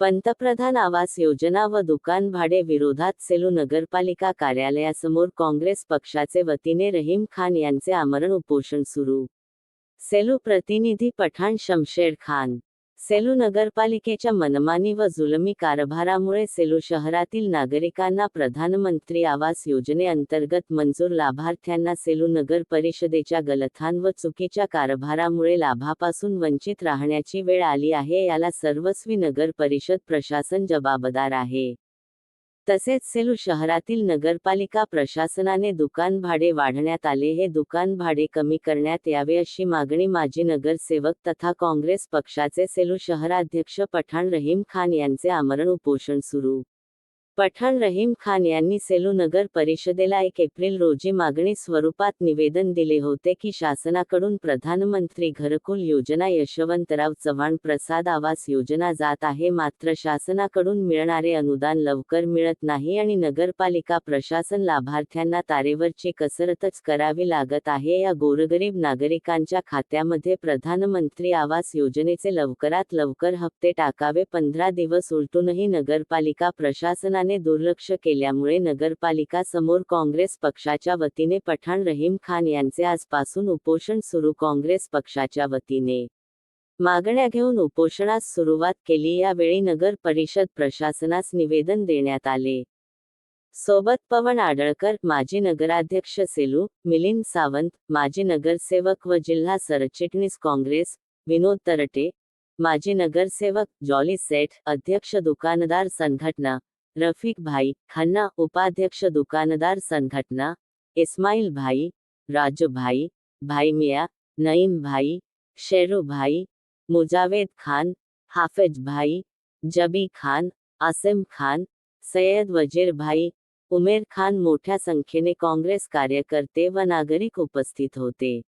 पंतप्रधान आवास योजना व दुकान भाडे विरोधात सेलू नगरपालिका कार्यालयासमोर काँग्रेस पक्षाचे वतीने रहीम खान यांचे आमरण उपोषण सुरू. सेलू प्रतिनिधी पठाण शमशेर खान सेलू नगरपालिकेच्या मनमानी व जुलमी कारभारामुळे सेलू शहरातील नागरिकांना प्रधानमंत्री आवास योजनेअंतर्गत मंजूर लाभार्थ्यांना सेलू नगर परिषदेच्या गलथान व चुकीच्या कारभारामुळे लाभापासून वंचित राहण्याची वेळ आली आहे याला सर्वस्वी नगर परिषद प्रशासन जबाबदार आहे. तसेच सेलू शहरातील नगरपालिका प्रशासनाने दुकान भाडे वाढण्यात आले. हे दुकान भाडे कमी करण्यात यावे अशी मागणी माजी नगरसेवक तथा काँग्रेस पक्षाचे सेलू शहराध्यक्ष पठाण रहीम खान यांचे आमरण उपोषण सुरू. पठाण रहीम खान यांनी सेलू नगर परिषदेला एक एप्रिल रोजी मागणी स्वरूपात निवेदन दिले होते की शासनाकडून प्रधानमंत्री घरकुल योजना यशवंतराव चव्हाण प्रसाद आवास योजना जात आहे. मात्र शासनाकडून मिळणारे अनुदान लवकर मिळत नाही आणि नगरपालिका प्रशासन लाभार्थ्यांना तारेवरची कसरतच करावी लागत आहे. या गोरगरीब नागरिकांच्या खात्यामध्ये प्रधानमंत्री आवास योजनेचे लवकरात लवकर हप्ते टाकावे. पंधरा दिवस उलटूनही नगरपालिका प्रशासनाने दुर्लक्ष केल्यामुळे नगरपालिका समोर काँग्रेस पक्षाच्या वतीने पठाण रहीम खान यांचे आजपासून उपोषण सुरू. काँग्रेस पक्षाच्या वतीने मागण्या घेऊन उपोषणास सुरुवात केली. यावेळी नगर परिषद प्रशासनास निवेदन देण्यात आले. सोबत पवन आडळकर माजी नगराध्यक्ष सेलू मिलिंद सावंत माजी नगरसेवक व जिल्हा सरचिटणीस काँग्रेस विनोद तरटे माजी नगरसेवक जॉली सेठ अध्यक्ष दुकानदार संघटना रफिक भाई, खन्ना उपाध्यक्ष दुकानदार संघटना, इस्माइल भाई, राजू भाई भाई मिया, नईम भाई, शेरू भाई, मुजावेद खान, हाफिज भाई, जबी खान, आसिम खान, सैयद वज़ीर भाई, उमेर खान मोठ्या संख्येने काँग्रेस कार्यकर्ते व नागरिक उपस्थित होते।